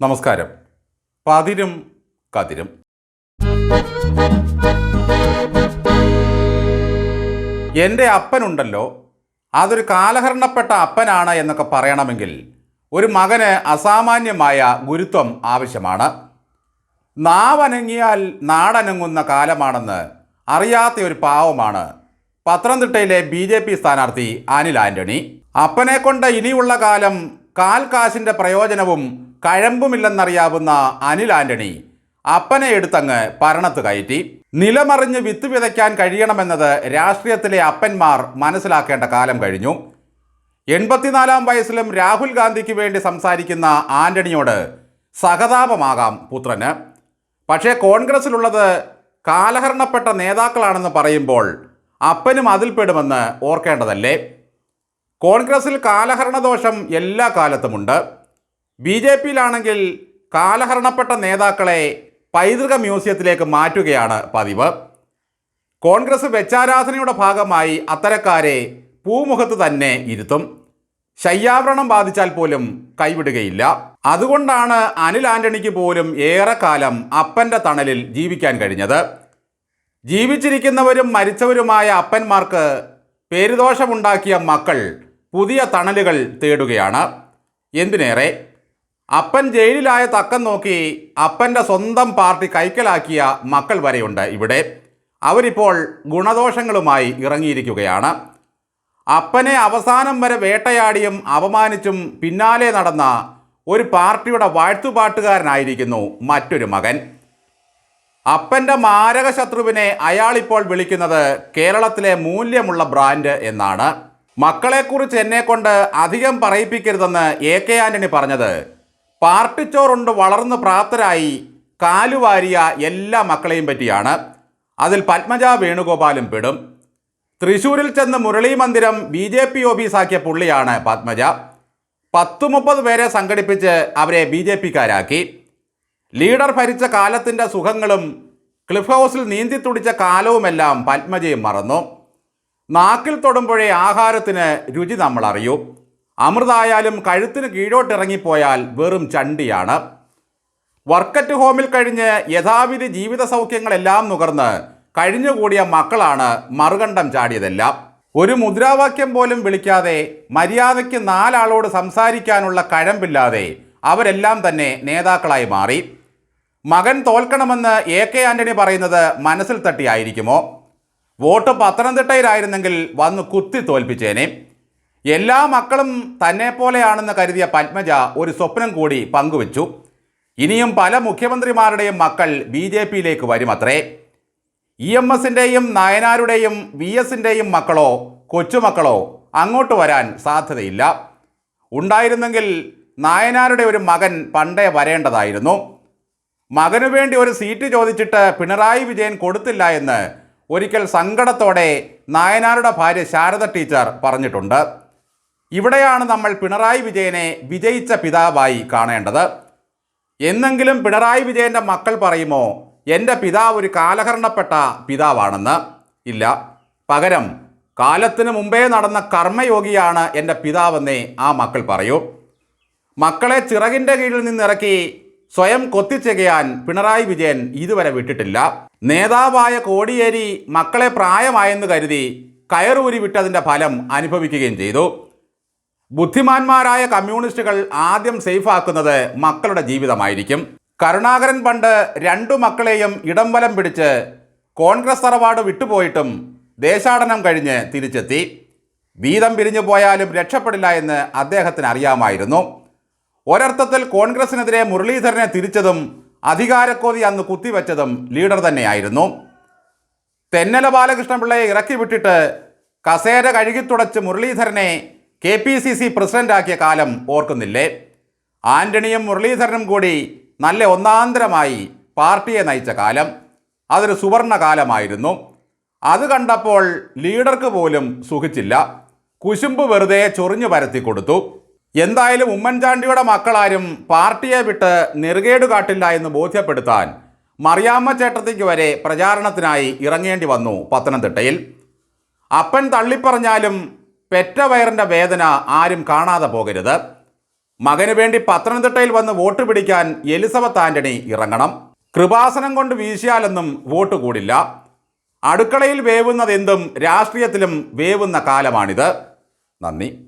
നമസ്കാരം. പതിരും കതിരും. എന്റെ അപ്പനുണ്ടല്ലോ. അതൊരു കാലഹരണപ്പെട്ട അപ്പനാണ് എന്നൊക്കെ പറയണമെങ്കിൽ ഒരു മകന് അസാമാന്യമായ ഗുരുത്വം ആവശ്യമാണ്. നാവനങ്ങിയാൽ നാടനങ്ങുന്ന കാലമാണെന്ന് അറിയാത്ത ഒരു പാവമാണ് പത്തനംതിട്ടയിലെ ബി ജെ പി സ്ഥാനാർത്ഥി അനിൽ ആന്റണി. അപ്പനെ കൊണ്ട് ഇനിയുള്ള കാലം കാൽ കാശിന്റെ പ്രയോജനവും കഴമ്പുമില്ലെന്നറിയാവുന്ന അനിൽ ആന്റണി അപ്പനെ എടുത്തങ്ങ് ഭരണത്ത് കയറ്റി. നിലമറിഞ്ഞ് വിത്ത് വിതയ്ക്കാൻ കഴിയണമെന്നത് രാഷ്ട്രീയത്തിലെ അപ്പന്മാർ മനസ്സിലാക്കേണ്ട കാലം കഴിഞ്ഞു. എൺപത്തിനാലാം വയസ്സിലും രാഹുൽ ഗാന്ധിക്ക് വേണ്ടി സംസാരിക്കുന്ന ആന്റണിയോട് സഹതാപമാകാം പുത്രന്. പക്ഷേ കോൺഗ്രസിലുള്ളത് കാലഹരണപ്പെട്ട നേതാക്കളാണെന്ന് പറയുമ്പോൾ അപ്പനും അതിൽപ്പെടുമെന്ന് ഓർക്കേണ്ടതല്ലേ? കോൺഗ്രസിൽ കാലഹരണദോഷം എല്ലാ കാലത്തുമുണ്ട്. ബി ജെ പിയിലാണെങ്കിൽ കാലഹരണപ്പെട്ട നേതാക്കളെ പൈതൃക മ്യൂസിയത്തിലേക്ക് മാറ്റുകയാണ് പതിവ്. കോൺഗ്രസ് വെച്ചാരാധനയുടെ ഭാഗമായി അത്തരക്കാരെ പൂമുഖത്ത് തന്നെ ഇരുത്തും. ശയ്യാവരണം ബാധിച്ചാൽ പോലും കൈവിടുകയില്ല. അതുകൊണ്ടാണ് അനിൽ ആന്റണിക്ക് പോലും ഏറെക്കാലം അപ്പന്റെ തണലിൽ ജീവിക്കാൻ കഴിഞ്ഞത്. ജീവിച്ചിരിക്കുന്നവരും മരിച്ചവരുമായ അപ്പന്മാർക്ക് പേരുദോഷമുണ്ടാക്കിയ മക്കൾ പുതിയ തണലുകൾ തേടുകയാണ്. എന്തിനേറെ? അപ്പൻ ജയിലിലായ തക്കം നോക്കി അപ്പന്റെ സ്വന്തം പാർട്ടി കൈക്കലാക്കിയ മക്കൾ വരെയുണ്ട് ഇവിടെ. അവരിപ്പോൾ ഗുണദോഷങ്ങളുമായി ഇറങ്ങിയിരിക്കുകയാണ്. അപ്പനെ അവസാനം വരെ വേട്ടയാടിയും അപമാനിച്ചും പിന്നാലെ നടന്ന ഒരു പാർട്ടിയുടെ വാഴ്ത്തുപാട്ടുകാരനായിരിക്കുന്നു മറ്റൊരു മകൻ. അപ്പന്റെ മാരകശത്രുവിനെ അയാളിപ്പോൾ വിളിക്കുന്നത് കേരളത്തിലെ മൂല്യമുള്ള ബ്രാൻഡ് എന്നാണ്. മക്കളെക്കുറിച്ച് എന്നെ കൊണ്ട് അധികം പറയിപ്പിക്കരുതെന്ന് എ കെ ആന്റണി പറഞ്ഞത്. പാർട്ടിച്ചോറുണ്ട് വളർന്ന് പ്രാപ്തരായി കാലുവാരിയ എല്ലാ മക്കളെയും പറ്റിയാണ്. അതിൽ പത്മജ വേണുഗോപാലും പെടും. തൃശൂരിൽ ചെന്ന് മുരളി മന്ദിരം ബി ജെ പി ഓഫീസാക്കിയ പുള്ളിയാണ് പത്മജ. പത്തു മുപ്പത് പേരെ സംഘടിപ്പിച്ച് അവരെ ബി ജെ പിക്കാരാക്കി. ലീഡർ ഭരിച്ച കാലത്തിന്റെ സുഖങ്ങളും ക്ലിഫ് ഹൗസിൽ നീന്തി തുടിച്ച കാലവുമെല്ലാം പത്മജയും മറന്നു. നാക്കിൽ തൊടുമ്പോഴേ ആഹാരത്തിന് രുചി നമ്മൾ അറിയൂ അമൃതായാലും കഴുത്തിന് കീഴോട്ടിറങ്ങിപ്പോയാൽ വെറും ചണ്ടിയാണ്. വർക്കറ്റ് ഹോമിൽ കഴിഞ്ഞ് യഥാവിധി ജീവിത സൗഖ്യങ്ങളെല്ലാം നുകർന്ന് കഴിഞ്ഞുകൂടിയ മക്കളാണ് മറുകണ്ഠം ചാടിയതെല്ലാം. ഒരു മുദ്രാവാക്യം പോലും വിളിക്കാതെ മര്യാദയ്ക്ക് നാലാളോട് സംസാരിക്കാനുള്ള കഴമ്പില്ലാതെ അവരെല്ലാം തന്നെ നേതാക്കളായി മാറി. മകൻ തോൽക്കണമെന്ന് എ കെ ആന്റണി പറയുന്നത് മനസ്സിൽ തട്ടിയായിരിക്കുമോ? വോട്ട് പത്തനംതിട്ടയിലായിരുന്നെങ്കിൽ വന്ന് കുത്തി തോൽപ്പിച്ചേനെ. എല്ലാ മക്കളും തന്നെ പോലെയാണെന്ന് കരുതിയ പത്മജ ഒരു സ്വപ്നം കൂടി പങ്കുവച്ചു. ഇനിയും പല മുഖ്യമന്ത്രിമാരുടെയും മക്കൾ ബി ജെ പിയിലേക്ക് വരുമത്രേ. ഇ എം എസിന്റെയും നയനാരുടെയും വി എസിന്റെയും മക്കളോ കൊച്ചുമക്കളോ അങ്ങോട്ട് വരാൻ സാധ്യതയില്ല. ഉണ്ടായിരുന്നെങ്കിൽ നായനാരുടെ ഒരു മകൻ പണ്ടേ വരേണ്ടതായിരുന്നു. മകനു വേണ്ടി ഒരു സീറ്റ് ചോദിച്ചിട്ട് പിണറായി വിജയൻ കൊടുത്തില്ല എന്ന് ഒരിക്കൽ സങ്കടത്തോടെ നായനാരുടെ ഭാര്യ ശാരദ ടീച്ചർ പറഞ്ഞിട്ടുണ്ട്. ഇവിടെയാണ് നമ്മൾ പിണറായി വിജയനെ വിജയിച്ച പിതാവായി കാണേണ്ടത്. എന്നെങ്കിലും പിണറായി വിജയന്റെ മക്കൾ പറയുമോ എന്റെ പിതാവ് ഒരു കാലഹരണപ്പെട്ട പിതാവാണെന്ന്? ഇല്ല. പകരം കാലത്തിന് മുമ്പേ നടന്ന കർമ്മയോഗിയാണ് എന്റെ പിതാവെന്നേ ആ മക്കൾ പറയൂ. മക്കളെ ചിറകിന്റെ കീഴിൽ നിന്നിറക്കി സ്വയം കൊത്തിച്ചെകയാൻ പിണറായി വിജയൻ ഇതുവരെ വിട്ടിട്ടില്ല. നേതാവായ കോടിയേരി മക്കളെ പ്രായമായെന്ന് കരുതി കയറൂരി വിട്ടതിന്റെ ഫലം അനുഭവിക്കുകയും ചെയ്തു. ബുദ്ധിമാന്മാരായ കമ്മ്യൂണിസ്റ്റുകൾ ആദ്യം സേഫാക്കുന്നത് മക്കളുടെ ജീവിതമായിരിക്കും. കരുണാകരൻ പണ്ട് രണ്ടു മക്കളെയും ഇടംവലം പിടിച്ച് കോൺഗ്രസ് തറവാട് വിട്ടുപോയിട്ടും ദേശാടനം കഴിഞ്ഞ് തിരിച്ചെത്തി. വീതം പിരിഞ്ഞു പോയാലും രക്ഷപ്പെടില്ല എന്ന് അദ്ദേഹത്തിന് അറിയാമായിരുന്നു. ഒരർത്ഥത്തിൽ കോൺഗ്രസിനെതിരെ മുരളീധരനെ തിരിച്ചതും അധികാരക്കോതി അന്ന് കുത്തിവെച്ചതും ലീഡർ തന്നെയായിരുന്നു. തെന്നല ബാലകൃഷ്ണപിള്ളയെ ഇറക്കി വിട്ടിട്ട് കസേര കഴുകിത്തുടച്ച് മുരളീധരനെ കെ പി സി സി പ്രസിഡന്റാക്കിയ കാലം ഓർക്കുന്നില്ലേ? ആന്റണിയും മുരളീധരനും കൂടി നല്ല ഒന്നാന്തരമായി പാർട്ടിയെ നയിച്ച കാലം. അതൊരു സുവർണ കാലമായിരുന്നു അത് കണ്ടപ്പോൾ ലീഡർക്ക് പോലും സുഖിച്ചില്ല. കുശുമ്പ് വെറുതെ ചൊറിഞ്ഞു പരത്തി കൊടുത്തു. എന്തായാലും ഉമ്മൻചാണ്ടിയുടെ മക്കളാരും പാർട്ടിയെ വിട്ട് നെറുകേട് കാട്ടില്ല എന്ന് ബോധ്യപ്പെടുത്താൻ മറിയാമ്മ ചേട്ടത്തിക്ക് വരെ പ്രചാരണത്തിനായി ഇറങ്ങേണ്ടി വന്നു പത്തനംതിട്ടയിൽ. അപ്പൻ തള്ളിപ്പറഞ്ഞാലും പെറ്റ വയറിന്റെ വേദന ആരും കാണാതെ പോകരുത്. മകന് വേണ്ടി പത്തനംതിട്ടയിൽ വന്ന് വോട്ട് പിടിക്കാൻ എലിസബത്ത് ആന്റണി ഇറങ്ങണം. കൃപാസനം കൊണ്ട് വീശിയാലൊന്നും വോട്ട് കൂടില്ല. അടുക്കളയിൽ വേവുന്നതെന്തും രാഷ്ട്രീയത്തിലും വേവുന്ന കാലമാണിത്. നന്ദി.